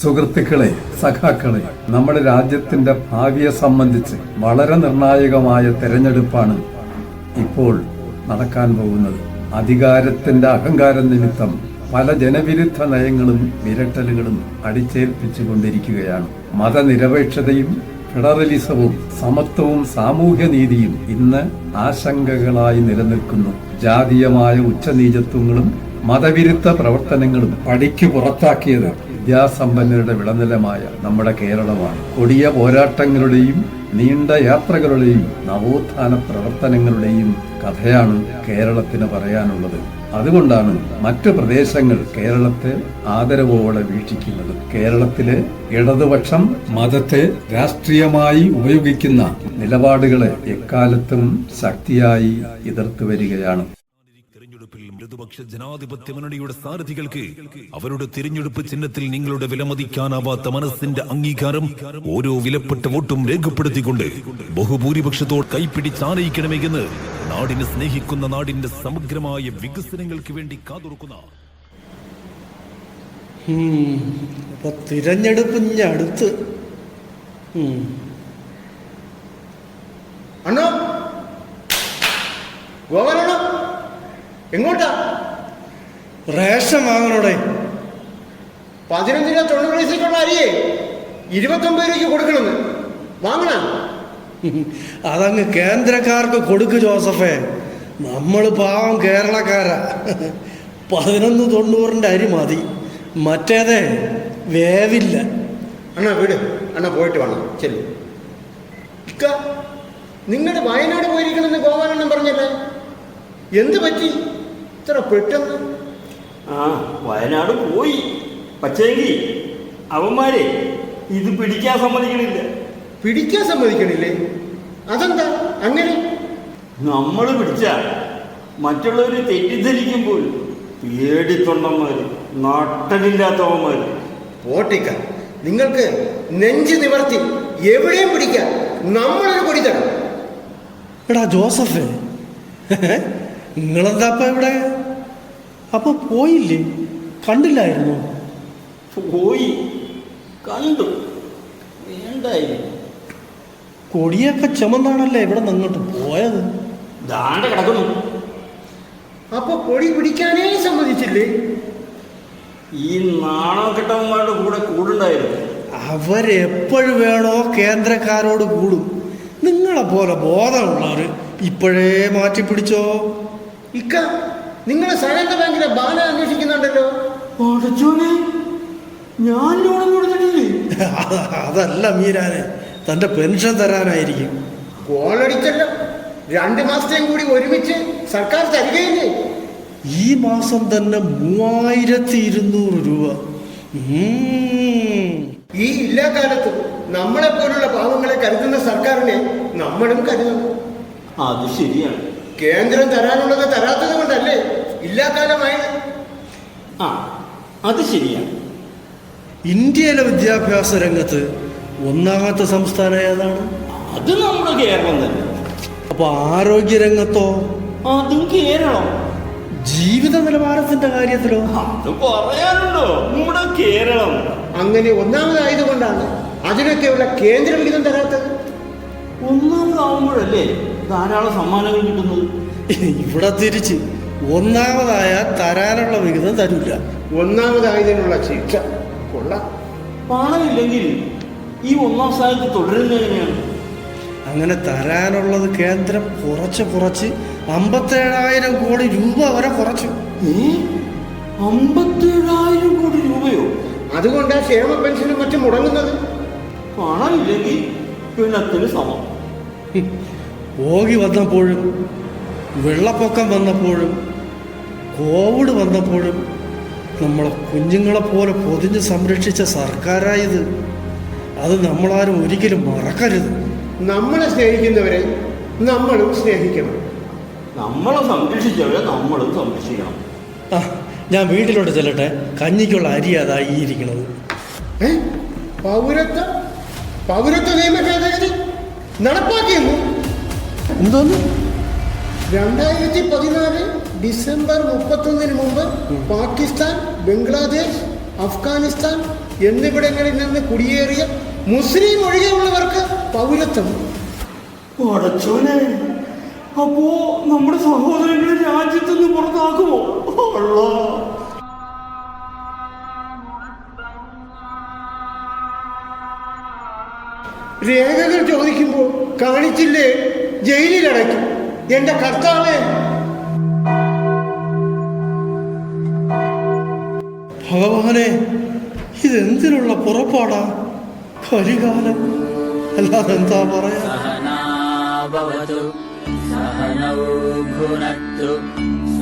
സുഹൃത്തുക്കളെ സഖാക്കളെ നമ്മുടെ രാജ്യത്തിന്റെ ഭാവിയെ സംബന്ധിച്ച് വളരെ നിർണായകമായ തെരഞ്ഞെടുപ്പാണ് ഇപ്പോൾ നടക്കാൻ പോകുന്നത്. അധികാരത്തിന്റെ അഹങ്കാരം നിമിത്തം പല ജനവിരുദ്ധ നയങ്ങളും വിരട്ടലുകളും അടിച്ചേൽപ്പിച്ചുകൊണ്ടിരിക്കുകയാണ്. മതനിരപേക്ഷതയും ഫെഡറലിസവും സമത്വവും സാമൂഹ്യനീതിയും ഇന്ന് ആശങ്കകളായി നിലനിൽക്കുന്നു. ജാതീയമായ ഉച്ചനീചത്വങ്ങളും മതവിരുദ്ധ പ്രവർത്തനങ്ങളും പടിക്കു പുറത്താക്കിയത് വിദ്യാസമ്പന്നരുടെ വിളനിലമായ നമ്മുടെ കേരളമാണ്. കൊടിയ പോരാട്ടങ്ങളുടെയും നീണ്ട യാത്രകളുടെയും നവോത്ഥാന പ്രവർത്തനങ്ങളുടെയും കഥയാണ് കേരളത്തിന് പറയാനുള്ളത്. അതുകൊണ്ടാണ് മറ്റു പ്രദേശങ്ങൾ കേരളത്തെ ആദരവോടെ വീക്ഷിക്കുന്നത്. കേരളത്തിലെ ഇടതുപക്ഷം മതത്തെ രാഷ്ട്രീയമായി ഉപയോഗിക്കുന്ന നിലപാടുകളെ എക്കാലത്തും ശക്തിയായി എതിർത്തു വരികയാണ്. മൃദുപക്ഷ ജനാധിപത്യ മുന്നണിയുടെ സാരഥികൾക്ക് അവരുടെ തിരഞ്ഞെടുപ്പ് ചിഹ്നത്തിൽ നിങ്ങളുടെ വിലമതിക്കാനാവാത്ത മനസ്സിന്റെ അംഗീകാരം ഓരോ വിലപ്പെട്ട വോട്ടും രേഖപ്പെടുത്തിക്കൊണ്ട് ബഹുഭൂരിപക്ഷത്തോട് കൈപ്പിടിച്ചാനയിക്കണമെന്ന് നാടിനെ സ്നേഹിക്കുന്ന നാടിന്റെ സമഗ്രമായ വികസനങ്ങൾക്ക് വേണ്ടി കാതൊറുക്കുന്ന. അപ്പൊ അടുത്ത് ഉം. ഗോപാലണ്ണോ എങ്ങോട്ടാ? റേഷൻ വാങ്ങണോടെ? പതിനഞ്ച് രൂപ തൊണ്ണൂറ് പൈസക്കുള്ള അരിയേ. ഇരുപത്തൊമ്പത് രൂപയ്ക്ക് കൊടുക്കണമെന്ന്. വാങ്ങണ? അതങ്ങ് കേന്ദ്രക്കാർക്ക് കൊടുക്ക് ജോസഫേ. നമ്മൾ പാവം കേരളക്കാരാ. പതിനൊന്ന് തൊണ്ണൂറിന്റെ അരി മതി. മറ്റേതേ വേവില്ല. അണ്ണാ വീട്. അണ്ണാ പോയിട്ട് വേണം ചെല്ലു. ഇക്ക നിങ്ങളുടെ വയനാട് പോയിരിക്കണമെന്ന് ഗോപാലണ്ണൻ പറഞ്ഞല്ലേ? എന്ത് പറ്റി? ഇത്ര പെട്ടെന്ന്? ആ വയനാട് പോയി. പക്ഷേങ്കിൽ അവന്മാരെ ഇത് പിടിക്കാൻ സമ്മതിക്കണില്ല. പിടിക്കാൻ സമ്മതിക്കണില്ലേ? അതെന്താ? അങ്ങനെ? നമ്മൾ പിടിച്ച മറ്റുള്ളവർ തെറ്റിദ്ധരിക്കുമ്പോൾ പേടിത്തൊണ്ടന്മാര് നട്ടലില്ലാത്തവന്മാര്. പോട്ടിക്ക നിങ്ങൾക്ക് നെഞ്ച് നിവർത്തി എവിടെയും പിടിക്കാം നമ്മളൊരു കൊടി തരാം എടാ ജോസഫേ നിങ്ങളെന്താ ഇപ്പൊ ഇവിടെ? അപ്പൊ പോയില്ലേ? കണ്ടില്ലായിരുന്നു. പോയി. കണ്ടു. വേണ്ടായിരുന്നു. കൊടിയൊക്കെ ചുമന്നാണല്ലേ ഇവിടെ നിന്നിട്ട് പോയത്? ദാണ്ട കിടക്കുന്നു. അപ്പൊ കൊടി പിടിക്കാനേ സമ്മതിച്ചില്ലേ? ഈ നാണം കെട്ടവന്മാരുടെ കൂടെ കൂടുണ്ടായിരുന്നു. അവരെപ്പോഴും വേണോ കേന്ദ്രക്കാരോട് കൂടും? നിങ്ങളെ പോലെ ബോധമുള്ളവർ ഇപ്പോഴേ മാറ്റി പിടിച്ചോ ഇക്ക നിങ്ങൾ സഹകരണ ബാങ്കിലെ ബാല അന്വേഷിക്കുന്നുണ്ടല്ലോ? ഞാൻ കൊടുത്തിട്ടില്ലേ അതല്ല മീരാനെ തന്റെ പെൻഷൻ തരാനായിരിക്കും. ഗോളടിച്ചല്ലോ രണ്ട് മാസത്തെയും കൂടി ഒരുമിച്ച് സർക്കാർ തരികയില്ലേ? ഈ മാസം തന്നെ മൂവായിരത്തി ഇരുന്നൂറ് രൂപ ഈ ഇല്ലാ കാലത്ത് നമ്മളെ പോലുള്ള പാവങ്ങളെ കരുതുന്ന സർക്കാരിനെ നമ്മളും കരുതണം അത് ശരിയാണ്. കേന്ദ്രം തരാനുള്ളത് തരാത്തത് കൊണ്ടല്ലേ? ഇല്ലാക്കാലമായി ആ അത് ശരിയാണ് ഇന്ത്യയിലെ വിദ്യാഭ്യാസ രംഗത്ത് ഒന്നാമത്തെ സംസ്ഥാനം ഏതാണ്? അത് നമ്മുടെ കേരളം തന്നെ. അപ്പൊ ആരോഗ്യ രംഗത്തോ? അതും കേരളം. ജീവിത നിലവാരത്തിന്റെ കാര്യത്തിലോ? അത് പറയാനുണ്ടോ നമ്മുടെ കേരളം. അങ്ങനെ ഒന്നാമതായതുകൊണ്ടാണ് അതിനൊക്കെയുള്ള കേന്ദ്രം വിഹിതം തരാത്തത്. ഒന്നാമതാവുമ്പോഴല്ലേ ധാരാളം സമ്മാനങ്ങൾ കിട്ടുന്നത്. ഇവിടെ തിരിച്ച് ഒന്നാമതായ തരാനുള്ള വിഹിതം തരില്ല ഒന്നാമതായതിനുള്ള ശിക്ഷ. കൊള്ളാം. പണമില്ലെങ്കിൽ ഈ ഒന്നാം സ്ഥാനത്ത് തുടരുന്ന എങ്ങനെയാണ്? അങ്ങനെ തരാനുള്ളത് കേന്ദ്രം കുറച്ച് കുറച്ച് അമ്പത്തേഴായിരം കോടി രൂപ വരെ കുറച്ചു. അമ്പത്തേഴായിരം കോടി രൂപയോ? അതുകൊണ്ട് ക്ഷേമ പെൻഷനും മറ്റും മുടങ്ങുന്നത്. പണമില്ലെങ്കിൽ പിണത്തിന് സമം. ഓഗി വന്നപ്പോഴും വെള്ളപ്പൊക്കം വന്നപ്പോഴും കോവിഡ് വന്നപ്പോഴും നമ്മളെ കുഞ്ഞുങ്ങളെപ്പോലെ പൊതിഞ്ഞ് സംരക്ഷിച്ച സർക്കാരായത് അത് നമ്മളാരും ഒരിക്കലും മറക്കരുത്. നമ്മളെ സ്നേഹിക്കുന്നവരെ നമ്മളും സ്നേഹിക്കണം. നമ്മളെ സംരക്ഷിച്ചവരെ നമ്മളും സംരക്ഷിക്കണം. ആ ഞാൻ വീട്ടിലോട്ട് ചെല്ലട്ടെ. കഞ്ഞിക്കുള്ള അരി അതായിരിക്കണത് ഈ ഇരിക്കണത്. ഏ? പൗരത്വ പൗരത്വ നിയമ ഭേദഗതി നടപ്പാക്കിയെന്നു? എന്തോന്ന്? രണ്ടായിരത്തി പതിനാല് ഡിസംബർ മുപ്പത്തൊന്നിന് മുമ്പ് പാകിസ്ഥാൻ ബംഗ്ലാദേശ് അഫ്ഗാനിസ്ഥാൻ എന്നിവിടങ്ങളിൽ നിന്ന് കുടിയേറിയ മുസ്ലിം ഒഴികെയുള്ളവർക്ക് പൗരത്വം. അടച്ചോനെ അപ്പോ നമ്മുടെ സഹോദരങ്ങളെ രാജ്യത്ത് നിന്ന് പുറത്താക്കുമോ? അള്ളാ. രേഖകൾ ചോദിക്കുമ്പോൾ കാണിച്ചില്ലേ? ജയിലിലടയ്ക്കും. എന്റെ കർത്താവേ. ഭഗവാനെ ഇതെന്തിനുള്ള പുറപ്പാടാ? കരികാലം അല്ലാതെ എന്താ പറയാ?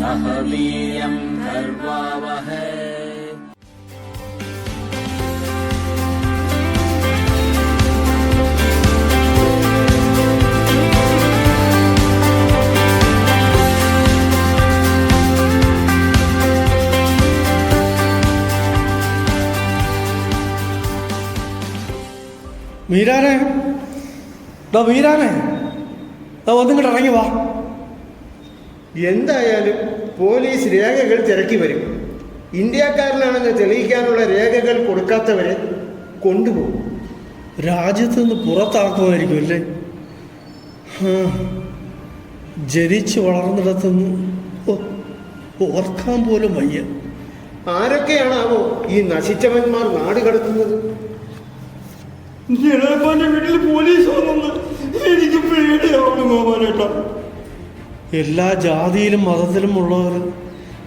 സഹ വീര്യം വീരാനെ. ഡോ വീരാനെ. ഡോ ഒന്നും കൂടെ ഇറങ്ങി വാ. എന്തായാലും പോലീസ് രേഖകൾ തിരക്കി വരും. ഇന്ത്യക്കാരനാണെന്ന് തെളിയിക്കാനുള്ള രേഖകൾ കൊടുക്കാത്തവരെ കൊണ്ടുപോകും. രാജ്യത്ത് നിന്ന് പുറത്താക്കുമായിരിക്കും അല്ലേ? ജനിച്ച് വളർന്നിടത്തുനിന്ന് ഓർക്കാൻ പോലും വയ്യ. ആരൊക്കെയാണാവോ ഈ നശിച്ചവന്മാർ നാട് കടത്തുന്നത് ജനപ്പാന്റെ വീട്ടിൽ പോലീസ് വന്നു എനിക്ക് പേടിയാവുന്നു ഗോപാലേട്ടാ. എല്ലാ ജാതിയിലും മതത്തിലും ഉള്ളവർ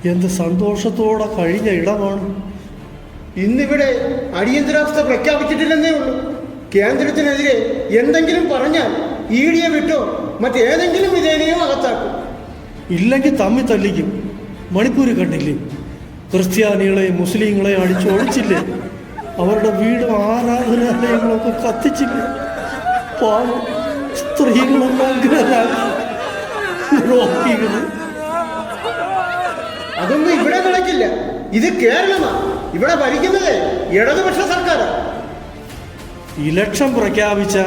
എന്ത് സന്തോഷത്തോടെ കഴിഞ്ഞ ഇടമാണ്. ഇന്നിവിടെ അടിയന്തരാവസ്ഥ പ്രഖ്യാപിച്ചിട്ടില്ലെന്നേ ഉള്ളൂ. കേന്ദ്രത്തിനെതിരെ എന്തെങ്കിലും പറഞ്ഞാൽ ഇ ഡിയെ വിട്ടോ മറ്റേതെങ്കിലും വിധേനയോ അകത്താക്കും. ഇല്ലെങ്കിൽ തമ്മി തല്ലിക്കും. മണിപ്പൂര് കണ്ടില്ലേ? ക്രിസ്ത്യാനികളെ മുസ്ലിങ്ങളെ അടിച്ചൊളിച്ചില്ലേ അവരുടെ വീടും ആരാധനാലയങ്ങളൊക്കെ കത്തിച്ചില്ല പാവം സ്ത്രീകളെല്ലാം രോഗികൾ അതൊന്നും ഇവിടെ നടക്കില്ല. ഇത് കേരളമാണ് ഇവിടെ ഭരിക്കുന്നത് ഇടതുപക്ഷ സർക്കാരാണ് ഇലക്ഷൻ പ്രഖ്യാപിച്ച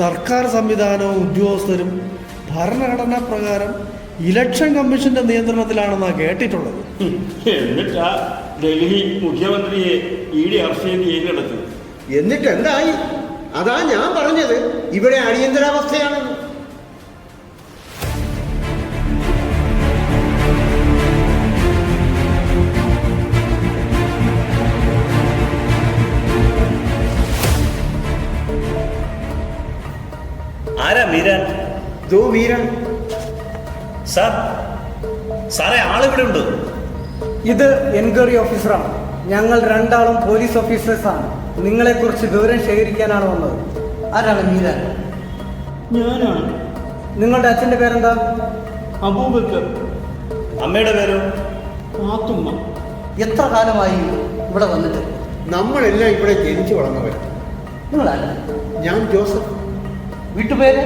സർക്കാർ സംവിധാനവും ഉദ്യോഗസ്ഥരും ഭരണഘടനാ പ്രകാരം ഇലക്ഷൻ കമ്മീഷന്റെ നിയന്ത്രണത്തിലാണെന്നാണ് കേട്ടിട്ടുള്ളത്. എന്നിട്ടാ ഡൽഹി മുഖ്യമന്ത്രിയെ ഇ ഡി അറസ്റ്റ് ചെയ്ത് ജയിലിലടച്ചു എന്നിട്ട് എന്തായി? അതാ ഞാൻ പറഞ്ഞത്. ഇവിടെ അടിയന്തരാവസ്ഥയാണ്. ആരാ മീരാൻ? ദോ വീരൻ സാർ സാറേ ആളിവിടെ ഉണ്ട്. ഇത് എൻക്വയറി ഓഫീസറാണ്. ഞങ്ങൾ രണ്ടാളും പോലീസ് ഓഫീസേഴ്സാണ്. നിങ്ങളെക്കുറിച്ച് വിവരം ശേഖരിക്കാനാണ് വന്നത്. ആരാണ് മീരാൻ? ഞാനാണ്. നിങ്ങളുടെ അച്ഛന്റെ പേരെന്താ? അബൂബക്കർ. അമ്മയുടെ പേരോ? ആത്തുമ്മ. എത്ര കാലമായി ഇവിടെ വന്നിട്ട്? നമ്മളെല്ലാം ഇവിടെ ജനിച്ചു വളർന്നവർ. നിങ്ങളാണ് ഞാൻ ജോസഫ്. വീട്ടുപേര്?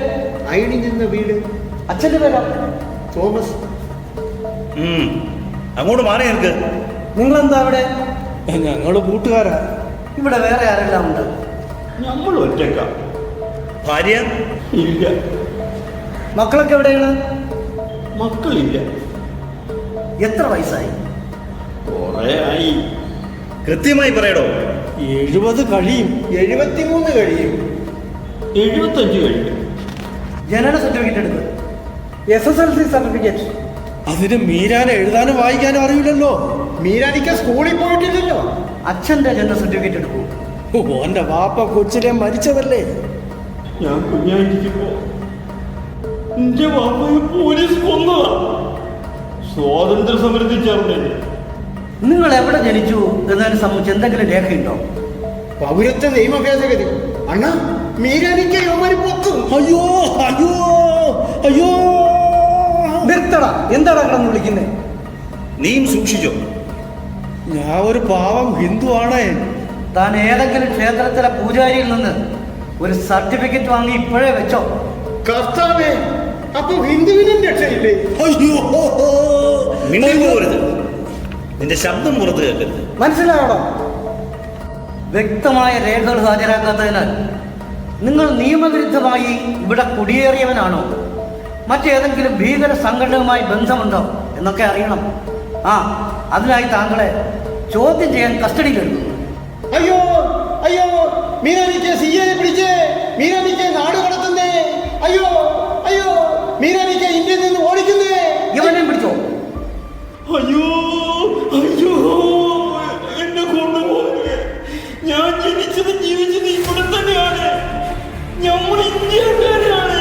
അയണി നിന്ന വീട്. അച്ഛന്റെ പേരാ? തോമസ്. അങ്ങോട്ട് മാറി നിങ്ങൾ നിങ്ങളെന്താ അവിടെ? ഞങ്ങൾ കൂട്ടുകാരാ. ഇവിടെ വേറെ ആരെല്ലാം ഉണ്ട്? നമ്മൾ ഒറ്റക്ക ഭാര്യ? ഇല്ല. മക്കളൊക്കെ എവിടെയാണ്? മക്കളില്ല. എത്ര വയസ്സായി? കൊറേ ആയി. കൃത്യമായി പറയടോ. എഴുപത് കഴിയും. എഴുപത്തിമൂന്ന് കഴിയും. എഴുപത്തഞ്ച് കഴിയും. ജനന സർട്ടിഫിക്കറ്റ് എടുത്ത് S S L C certificate. അതിന് മീരാനെ എഴുതാനും വായിക്കാനും അറിയില്ലല്ലോ. മീരാനിക്ക സ്കൂളിൽ പോയിട്ടില്ലല്ലോ. അച്ഛന്റെ ജനന സർട്ടിഫിക്കറ്റ് എടുക്കൂ ഓന്റെ വാപ്പ കൊച്ചിലെ മരിച്ചതല്ലേ? ഞാൻ കുഞ്ഞായിരിക്കുമ്പോ എന്റെ വാപ്പയെ പോലീസ് കൊന്നതാ. സ്വാതന്ത്ര്യ സമരത്തിൽ ചേർന്നില്ല നിങ്ങൾ എവിടെ ജനിച്ചു? എന്നതിനെ സംബന്ധിച്ച് എന്തെങ്കിലും രേഖയുണ്ടോ? പൗരത്വ നിയമ ഭേദഗതി അണ്ണ മീരാനിക്ക യോമാരി പൊക്കും. അയ്യോ അയ്യോ അയ്യോ. നിർത്തട എന്താണ് കിടന്ന് വിളിക്കുന്നത് നീയും സൂക്ഷിച്ചോ. ഞാൻ ഒരു പാവം ഹിന്ദു ആണേ താൻ ഏതെങ്കിലും ക്ഷേത്രത്തിലെ പൂജാരിയിൽ നിന്ന് ഒരു സർട്ടിഫിക്കറ്റ് വാങ്ങി ഇപ്പോഴേ വെച്ചോ. കർത്താവേ അപ്പൊ ഹിന്ദുവിനും രക്ഷയില്ലേ? അയ്യോ. മിണ്ടി പോകരുത് നിന്റെ ശബ്ദം പുറത്ത് കേൾക്കരുത്. മനസ്സിലാവണോ വ്യക്തമായ രേഖകൾ ഹാജരാക്കാത്തതിനാൽ നിങ്ങൾ നിയമവിരുദ്ധമായി ഇവിടെ കുടിയേറിയവനാണോ? മറ്റേതെങ്കിലും ഭീകര സംഘടനയുമായി ബന്ധമുണ്ടോ എന്നൊക്കെ അറിയണം. ആ അതിനായി താങ്കളെ ചോദ്യം ചെയ്യാൻ കസ്റ്റഡിയിലെടുക്കും അയ്യോ അയ്യോ മീനാനിക്ക് സി എ പിടിച്ചേ മീനാനിക്ക് നാട് കടത്തുന്നേ. അയ്യോ അയ്യോ മീനാനിക്ക് ഇന്ത്യയിൽ നിന്ന് ഓടിക്കുന്നേ. ഇവനെ പിടിച്ചോ. അയ്യോ അയ്യോ എന്നെ കൊണ്ടുപോകേ ഞാൻ ജനിച്ചത് ജീവിച്ചത് ഇവിടെ തന്നെയാണ്. നമ്മൾ ഇന്ത്യക്കാരാണ്.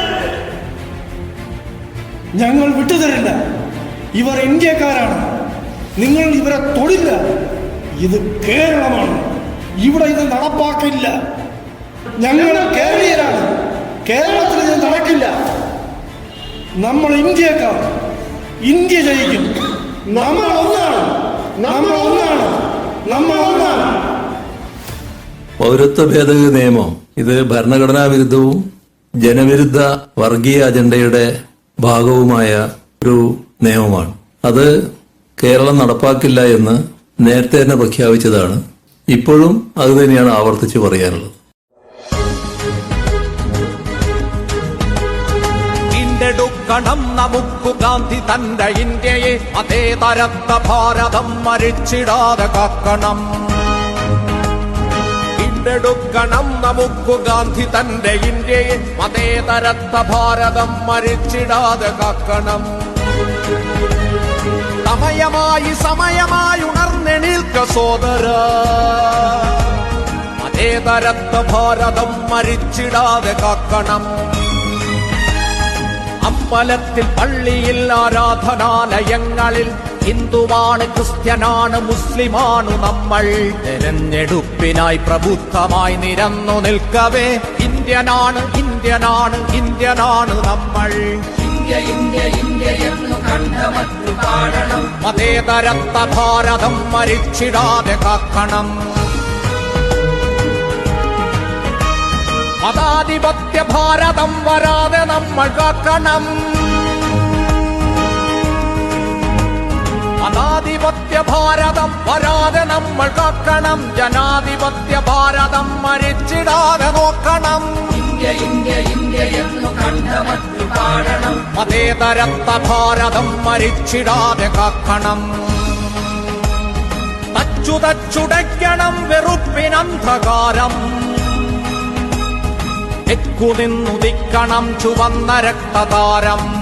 ഞങ്ങൾ വിട്ടുതരില്ല. ഇവർ ഇന്ത്യക്കാരാണ്. നിങ്ങൾ ഇവരെ തൊഴില്ല ഇത് കേരളമാണ്. ഇവിടെ ഇത് നടപ്പാക്കില്ല. ഞങ്ങൾ കേരളീയരാണ്. കേരളത്തിൽ ഇത് നടക്കില്ല. നമ്മൾ ഇന്ത്യക്കാർ ഇന്ത്യ ജയിക്കും. നമ്മൾ ഒന്നാണ്. നമ്മൾ ഒന്നാണ്. നമ്മൾ ഒന്നാണ്. പൗരത്വ ഭേദഗതി നിയമം. ഇത് ഭരണഘടനാ വിരുദ്ധവും ജനവിരുദ്ധ വർഗീയ അജണ്ടയുടെ ഭാഗവുമായ ഒരു നിയമമാണ്. അത് കേരളം നടപ്പാക്കില്ല എന്ന് നേരത്തെ തന്നെ പ്രഖ്യാപിച്ചതാണ്. ഇപ്പോഴും അത് തന്നെയാണ് ആവർത്തിച്ച് പറയാനുള്ളത്. വീണ്ടെടുക്കണം നമുക്കു ഗാന്ധി തന്റെ ഇന്ത്യയെ അതേ തരത്ത ഭാരതം മരിച്ചിടാതെ കാക്കണം. വീണ്ടെടുക്കണം നമുക്കു ഗാന്ധി തന്റെ ഇന്ത്യയെ അതേ തരത്ത ഭാരതം മരിച്ചിടാതെ കാക്കണം. സമയമായി സമയമായി ഉണർന്നെണീൽക്ക സോദര. അതേ തരത്ത ഭാരതം മരിച്ചിടാതെ കാക്കണം. അമ്പലത്തിൽ പള്ളിയിൽ ആരാധനാലയങ്ങളിൽ ഹിന്ദുവാണ് ക്രിസ്ത്യനാണ് മുസ്ലിമാണ് നമ്മൾ. തെരഞ്ഞെടുപ്പിനായി പ്രബുദ്ധമായി നിരന്നു നിൽക്കവേ ഇന്ത്യനാണ് ഇന്ത്യനാണ് ഇന്ത്യനാണ് നമ്മൾ. മതേതരത്ത ഭാരതം മരിച്ചിടാതെ കാക്കണം മതാധിപത്യ ഭാരതം വരാതെ നമ്മൾ കാക്കണം മതാധിപത്യ ഭാരതം വരാതെ നമ്മൾ കാക്കണം ജനാധിപത്യ ഭാരതം മരിച്ചിടാതെ നോക്കണം. ഇന്ത്യ ഇന്ത്യ ഇന്ത്യ എന്നു പാടണം മതേതരത്ത ഭാരതം മരിച്ചിടാതെ കാക്കണം. തച്ചു തച്ചുടയ്ക്കണം വെറുപ്പിനന്ധകാരം. തെക്കുനിന്നുദിക്കണം ചുവന്ന രക്തതാരം.